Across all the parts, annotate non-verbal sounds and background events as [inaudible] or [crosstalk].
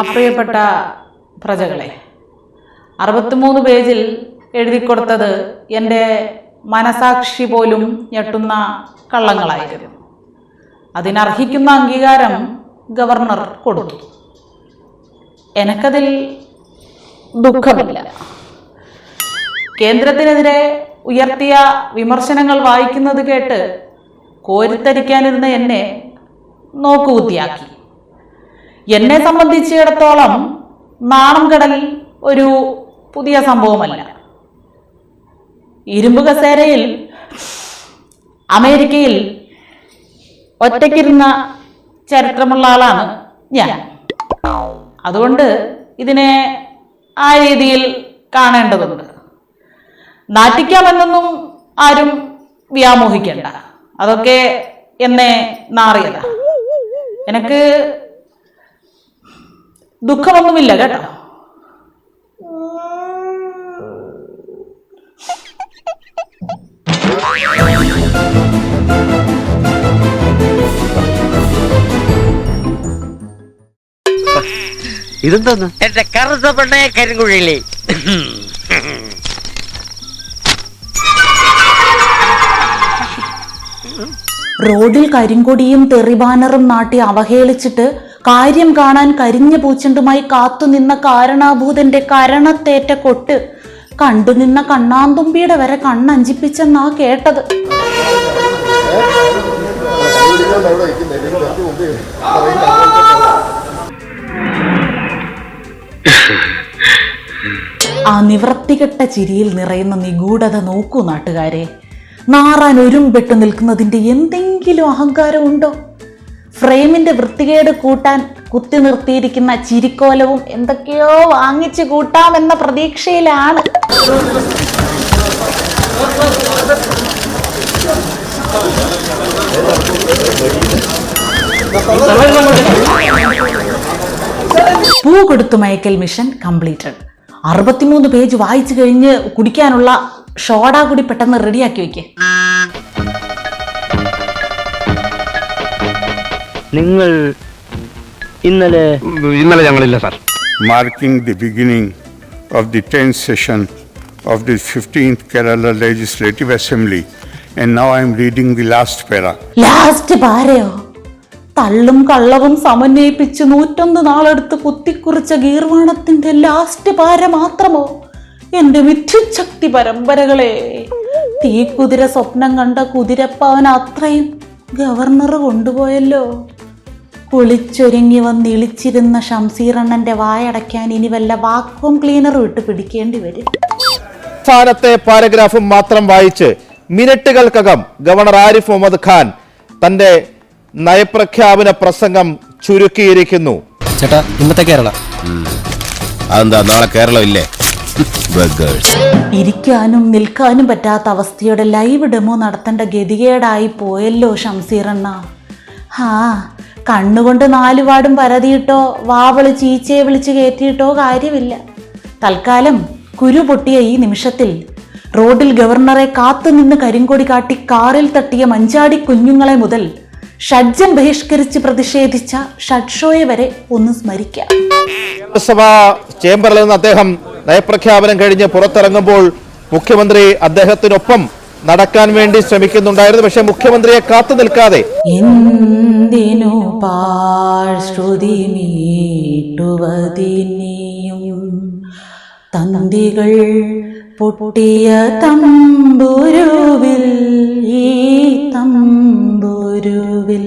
അപ്രിയപ്പെട്ട പ്രജകളെ. അറുപത്തിമൂന്ന് പേജിൽ എഴുതി കൊടുത്തത് എന്റെ മനസാക്ഷി പോലും ഞെട്ടുന്ന കള്ളങ്ങളായിരുന്നു. അതിനർഹിക്കുന്ന അംഗീകാരം ഗവർണർ കൊടുത്തു. എനക്കതിൽ ദുഃഖമില്ല. കേന്ദ്രത്തിനെതിരെ ഉയർത്തിയ വിമർശനങ്ങൾ വായിക്കുന്നത് കേട്ട് കോരിത്തരിക്കാനിരുന്ന എന്നെ നോക്കുകുത്തിയാക്കി. എന്നെ സംബന്ധിച്ചിടത്തോളം നാണം കടൽ ഒരു പുതിയ സംഭവമല്ല. ഇരുമ്പ് കസേരയിൽ അമേരിക്കയിൽ ഒറ്റയ്ക്കിരുന്ന ചരിത്രമുള്ള ആളാണ് ഞാൻ. അതുകൊണ്ട് ഇതിനെ ആ രീതിയിൽ കാണേണ്ടതുണ്ട്. നാട്ടിക്കാമെന്നൊന്നും ആരും വ്യാമോഹിക്കണ്ട. അതൊക്കെ എന്നെ നാറിയതാ. എനിക്ക് ദുഃഖമൊന്നുമില്ല കേട്ടോ. ഇതെന്താന്ന്? എന്റെ കറുത്ത പെണ്ണയെ കരിങ്കുഴിയിലെ. റോഡിൽ കരിങ്കൊടിയും തെറിബാനറും നാട്ടി അവഹേളിച്ചിട്ട് കാര്യം കാണാൻ കരിഞ്ഞ പൂച്ചണ്ടുമായി കാത്തുനിന്ന കാരണാഭൂതന്റെ കരണത്തേറ്റ കൊട്ട് കണ്ടുനിന്ന കണ്ണാന്തുമ്പിയുടെ വരെ കണ്ണഞ്ചിപ്പിച്ചെന്നാ കേട്ടത്. ആ നിവൃത്തികെട്ട ചിരിയിൽ നിറയുന്ന നിഗൂഢത നോക്കൂ നാട്ടുകാരെ. നാറാൻ ഒരുമ്പെട്ട് നിൽക്കുന്നതിന്റെ എന്തെങ്കിലും അഹങ്കാരം ഉണ്ടോ ഫ്രെയിമിന്റെ വൃത്തികേട് കൂട്ടാൻ കുത്തി നിർത്തിയിരിക്കുന്ന ചിരിക്കോലവും എന്തൊക്കെയോ വാങ്ങിച്ചു കൂട്ടാമെന്ന പ്രതീക്ഷയിലാണ്. പൂ കൊടുത്തു മയക്കൽ മിഷൻ കംപ്ലീറ്റഡ്. അറുപത്തിമൂന്ന് പേജ് വായിച്ചു കഴിഞ്ഞ് കുടിക്കാനുള്ള ഷോഡാ കൂടി പെട്ടെന്ന് റെഡിയാക്കി വെക്കേ. നിങ്ങൾ ഇന്നലെ ഇന്നലെ ഞങ്ങളില്ല sir. Marking the beginning of the 10th session of the 15th Kerala legislative assembly and now I the last. Last പാരയോ തള്ളും കള്ളവും സമന്വയിപ്പിച്ച് നൂറ്റൊന്ന് നാളെടുത്ത് കുത്തിക്കുറിച്ച ഗീർവാണത്തിന്റെ ലാസ്റ്റ് പാര മാത്രമോ? എന്റെ മിഥുശക്തി പരമ്പരകളെ. തീ കുതിര സ്വപ്നം കണ്ട കുതിരപ്പാവൻ അത്രയും ഗവർണർ കൊണ്ടുപോയല്ലോ. കുളിച്ചൊരുങ്ങി വന്ന് ഇളിച്ചിരുന്ന ഷംസീറണ്ണന്റെ വായടയ്ക്കാൻ ഇനി വല്ല വാക്വം ക്ലീനറും ഇട്ട് പിടിക്കേണ്ടി വരും. അവസാനത്തെ പാരഗ്രാഫും മാത്രം വായിച്ച് മിനിറ്റുകൾക്കകം ഗവർണർ ആരിഫ് മുഹമ്മദ് ഖാൻ തന്റെ നയപ്രഖ്യാപന പ്രസംഗം ചുരുക്കിയിരിക്കുന്നു. ചേട്ടാ ഇന്നത്തെ കേരള. അതെന്താ നാളെ കേരളം ഇല്ലേ? ഇരിക്കാനും നിൽക്കാനും പറ്റാത്ത അവസ്ഥയുടെ ലൈവ് ഡെമോ നടത്തേണ്ട ഗതികേടായി പോയല്ലോ ഷംസീറണ്ണ ഹാ കണ്ണുകൊണ്ട് നാലുപാടും പരതിയിട്ടോ വാവൾ ചീച്ചയെ വിളിച്ച് കയറ്റിയിട്ടോ കാര്യമില്ല. തൽക്കാലം കുരു പൊട്ടിയ ഈ നിമിഷത്തിൽ റോഡിൽ ഗവർണറെ കാത്തുനിന്ന് കരിങ്കൊടി കാട്ടി കാറിൽ തട്ടിയ മഞ്ചാടി കുഞ്ഞുങ്ങളെ മുതൽ ഷഡ്ജം ബഹിഷ്കരിച്ച് പ്രതിഷേധിച്ച ഷഡ്ഷോയെ വരെ ഒന്ന് സ്മരിക്കാം. നിയമസഭാ ചേംബറിൽ നിന്ന് അദ്ദേഹം നയപ്രഖ്യാപനം കഴിഞ്ഞ് പുറത്തിറങ്ങുമ്പോൾ മുഖ്യമന്ത്രി അദ്ദേഹത്തിനൊപ്പം നടക്കാൻ വേണ്ടി ശ്രമിക്കുന്നുണ്ടായിരുന്നു. പക്ഷെ മുഖ്യമന്ത്രിയെ കാത്തു നിൽക്കാതെ എന്തിനു പാഴ്ശ്രുതി മീട്ടുവതിനിയും തന്തികൾ പൊട്ടിയ തമ്പുരുവിൽ ഈ തമ്പുരുവിൽ.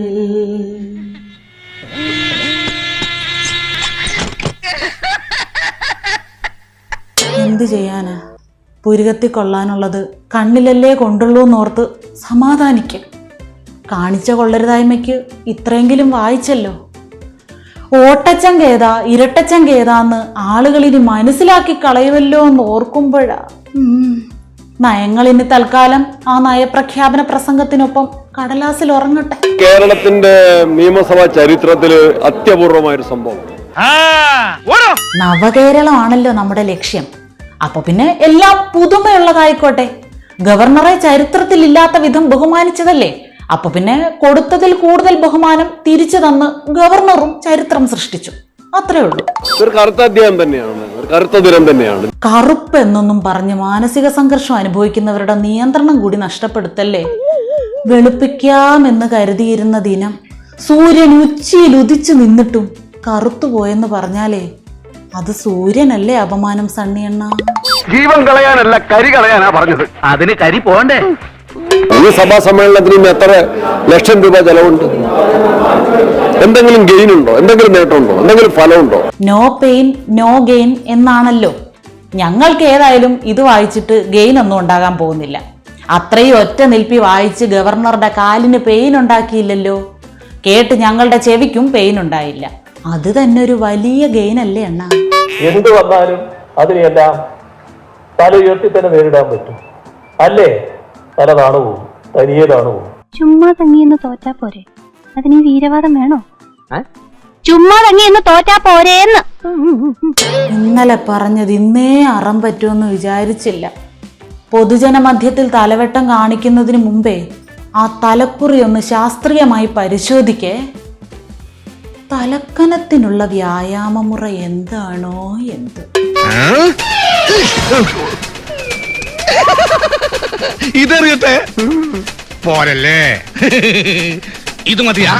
എന്ത് ചെയ്യാനാ? പുരുകത്തി കൊള്ളാനുള്ളത് കണ്ണിലല്ലേ കൊണ്ടുള്ളൂ എന്നോർത്ത് സമാധാനിക്കും. കാണിച്ച കൊള്ളരുതായ്മയ്ക്ക് ഇത്രയെങ്കിലും വായിച്ചല്ലോ? ഓട്ടച്ചൻ കേതാ ഇരട്ടച്ചൻ കേതാന്ന് ആളുകൾ ഇനി മനസ്സിലാക്കി കളയുമല്ലോ എന്ന് ഓർക്കുമ്പോഴാ. നയങ്ങൾ ഇനി തൽക്കാലം ആ നയപ്രഖ്യാപന പ്രസംഗത്തിനൊപ്പം കടലാസിൽ ഉറങ്ങട്ടെ. കേരളത്തിന്റെ നിയമസഭാ ചരിത്രത്തിൽ അത്യപൂർവമായൊരു സംഭവം. നവകേരളമാണല്ലോ നമ്മുടെ ലക്ഷ്യം. അപ്പൊ പിന്നെ എല്ലാം പുതുമയുള്ളതായിക്കോട്ടെ. ഗവർണറെ ചരിത്രത്തിൽ ഇല്ലാത്ത വിധം ബഹുമാനിച്ചതല്ലേ? അപ്പൊ പിന്നെ കൊടുത്തതിൽ കൂടുതൽ ബഹുമാനം തിരിച്ചു തന്ന് ഗവർണറും ചരിത്രം സൃഷ്ടിച്ചു. അത്രേ ഉള്ളൂ. ഒരു കറുത്ത അധ്യായം തന്നെയാണ്. ഒരു കറുത്ത ദിനം തന്നെയാണ്. കറുപ്പ് എന്നൊന്നും പറഞ്ഞ് മാനസിക സംഘർഷം അനുഭവിക്കുന്നവരുടെ നിയന്ത്രണം കൂടി നഷ്ടപ്പെടുത്തല്ലേ? വെളുപ്പിക്കാമെന്ന് കരുതിയിരുന്ന ദിനം സൂര്യൻ ഉച്ചിയിൽ ഉദിച്ചു നിന്നിട്ടും കറുത്തുപോയെന്ന് പറഞ്ഞാലേ അത് സൂര്യനല്ലേ അപമാനം സണ്ണിയണ്ണ? ജീവൻ കളയാനല്ല കരി കളയാനാ പറഞ്ഞത്. അതിന് കരി പോണ്ടേ? ഈ സഭാ സമ്മേളനത്തിന് ഇന്ന് എത്ര ലക്ഷം രൂപ ചെലവുണ്ട്? എന്തെങ്കിലും ഗെയിൻ ഉണ്ടോ എന്തെങ്കിലും നേട്ടമുണ്ടോ? എന്തെങ്കിലും ഫലമുണ്ടോ? നോ പെയിൻ നോ ഗെയിൻ എന്നാണല്ലോ. ഞങ്ങൾക്ക് ഏതായാലും ഇത് വായിച്ചിട്ട് ഗെയിൻ ഒന്നും ഉണ്ടാകാൻ പോകുന്നില്ല. അത്രയും ഒറ്റ നിൽപ്പി വായിച്ച് ഗവർണറുടെ കാലിന് പെയിൻ ഉണ്ടാക്കിയില്ലല്ലോ. കേട്ട് ഞങ്ങളുടെ ചെവിക്കും പെയിൻ ഉണ്ടായില്ല. അത് തന്നെ ഒരു വലിയ ഗെയിൻ അല്ലേ അണ്ണ? എന്ത് വന്നാലും അതിനെല്ലാം തല ഉയർത്തി തന്നെ നേരിടാൻ പറ്റും. അല്ലേ? തല താണു പോകും തനിയെ താണു പോകും ചുമ്മാ തങ്ങിയെന്ന് തോറ്റാ പോരെ. അതിന് വീരവാദം വേണോ? ചുമ്മാ തങ്ങിയെന്ന് തോറ്റാ പോരേന്ന്. ഇന്നലെ പറഞ്ഞത് ഇന്നേ അറം പറ്റുമെന്ന് വിചാരിച്ചില്ല. പൊതുജന മധ്യത്തിൽ തലവെട്ടം കാണിക്കുന്നതിന് മുമ്പേ ആ തലക്കുറി ഒന്ന് ശാസ്ത്രീയമായി പരിശോധിക്കേ. തലക്കനത്തിനുള്ള വ്യായാമമുറ എന്താണോ എന്ത്? ഇതറിയട്ടെ? പോരല്ലേ? [laughs] ഇത് മതിയാ.